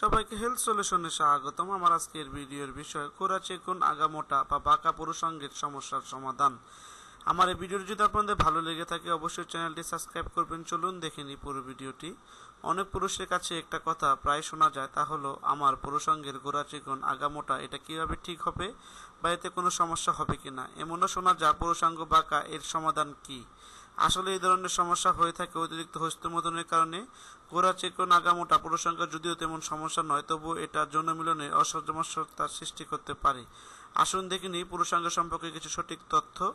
সবাইকে হেলথ সলিউশনে স্বাগতম। আমার আজকের ভিডিওর বিষয়, কোরা চেকুন আগামোটা বা বাঁকা পুরুষাঙ্গের সমস্যার সমাধান। আমার এই ভিডিওটি যদি আপনাদের ভালো লেগে থাকে, অবশ্যই চ্যানেলটি সাবস্ক্রাইব করবেন। চলুন দেখে নিই পুরো ভিডিওটি। অনেক পুরুষের কাছে একটা কথা প্রায় শোনা যায়, তা হলো, আমার পুরুষাঙ্গের গোড়া চিকন আগামোটা, এটা কীভাবে ঠিক হবে বা এতে কোনো সমস্যা হবে কি না এমনও শোনা যায়, পুরুষাঙ্গ বাঁকা, এর সমাধান কি? আসলে এই ধরনের সমস্যা হয়ে থাকে অতিরিক্ত হস্তমোদনের কারণে। গোড়া চেকন আগামোটা পুরুষাঙ্গ যদিও তেমন সমস্যা নয় তবু এটা যৌন মিলনে অসামঞ্জস্যতার সৃষ্টি করতে পারে। আসুন দেখে নিই পুরুষাঙ্গ সম্পর্কে কিছু সঠিক তথ্য।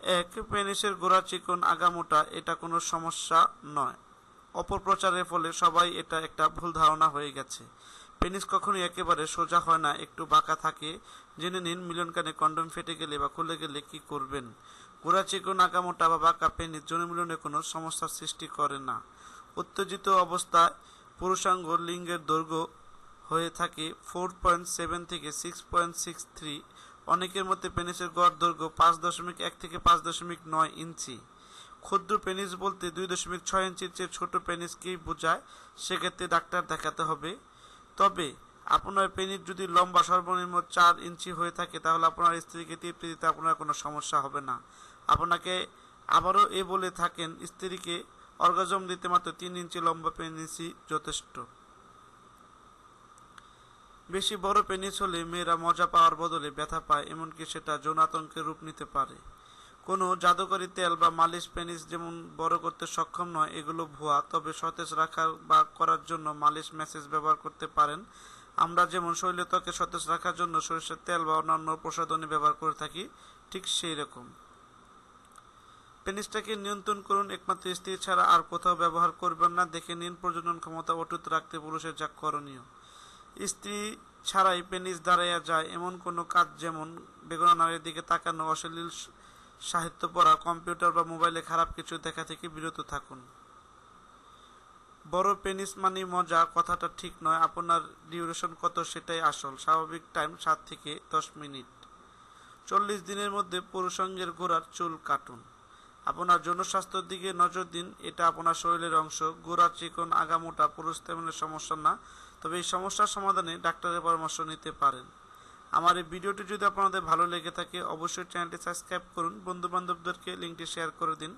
এক, পেনিসের গোড়া চিকন আগামোটা এটা কোনো সমস্যা নয়। অপপ্রচারের ফলে সবাই এটা একটা ভুল ধারণা হয়ে গেছে। পেনিস কখনোই একেবারে সোজা হয় না, একটু বাঁকা থাকে। জেনে নিন মিলনকানে কন্ডম ফেটে গেলে বা খুলে গেলে কি করবেন? গোড়া চিকন আগামোটা বা বাঁকা পেনিস যৌন মিলনে কোনো সমস্যার সৃষ্টি করে না। উত্তেজিত অবস্থায় পুরুষাঙ্গ লিঙ্গের দৈর্ঘ্য হয়ে থাকে ফোর পয়েন্ট সেভেন থেকে সিক্স পয়েন্ট সিক্স থ্রি অনেকের মধ্যে পেনিসের গড় দৈর্ঘ্য পাঁচ দশমিক এক থেকে পাঁচ দশমিক নয় ইঞ্চি। ক্ষুদ্র পেনিস বলতে দুই দশমিক ছয় ইঞ্চির চেয়ে ছোট পেনিসকেই বোঝায়। সেক্ষেত্রে ডাক্তার দেখাতে হবে। তবে আপনার পেনিস যদি লম্বা সর্বনিম্ন চার ইঞ্চি হয়ে থাকে, তাহলে আপনার স্ত্রীকে তৃপ্তি দিতে আপনার কোনো সমস্যা হবে না। আপনাকে আবারও এ বলে থাকেন, স্ত্রীকে অর্গাজম দিতে মাত্র তিন ইঞ্চি লম্বা পেনিসই যথেষ্ট। বেশি বড় পেনিস হলে মেয়েরা মজা পাওয়ার বদলে ব্যথা পায়, এমনকি সেটা যৌনাতঙ্কের রূপ নিতে পারে। কোনো জাদুকরী তেল বা মালিশ পেনিস যেমন বড় করতে সক্ষম নয়, এগুলো ভুয়া। তবে সতেজ রাখার বা করার জন্য মালিশ ম্যাসেজ ব্যবহার করতে পারেন। আমরা যেমন শৈলত্বকে সতেজ রাখার জন্য সরিষার তেল বা অন্যান্য প্রসাধনী ব্যবহার করে থাকি, ঠিক সেই রকম। পেনিসটাকে নিয়ন্ত্রণ করুন, একমাত্র স্ত্রী ছাড়া আর কোথাও ব্যবহার করবেন না। দেখে নিন প্রজনন ক্ষমতা অটুট রাখতে পুরুষের যা করণীয়। স্ত্রী ছাড়াই পেনিস দাঁড়াইয়া যায়। এমন কোনো কাজ যেমন বেগুনা নারীর দিকে তাকানো, অশ্লীল সাহিত্য পড়া, কম্পিউটার বা মোবাইলে খারাপ কিছু দেখা থেকে বিরত থাকুন। বড় পেনিস মানে মজা কথাটা ঠিক নয়, আপনার ডিউরেশন কত সেটাই আসল। স্বাভাবিক টাইম সাত থেকে দশ মিনিট। চল্লিশ দিনের মধ্যে পুরুষঙ্গের গোড়ার চুল কাটুন। আপনার জনস্বাস্থ্যের দিকে নজর দিন, এটা আপনার শরীরের অংশ। গোড়া, চিকন আগামোটা পুরুষ তেমনের সমস্যা না, তবে এই সমস্যার সমাধানে ডাক্তারের পরামর্শ নিতে পারেন। আমার এই ভিডিওটি যদি আপনাদের ভালো লেগে থাকে, অবশ্যই চ্যানেলটি সাবস্ক্রাইব করুন। বন্ধু বান্ধবদেরকে লিঙ্কটি শেয়ার করে দিন।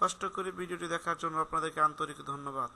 কষ্ট করে ভিডিওটি দেখার জন্য আপনাদেরকে আন্তরিক ধন্যবাদ।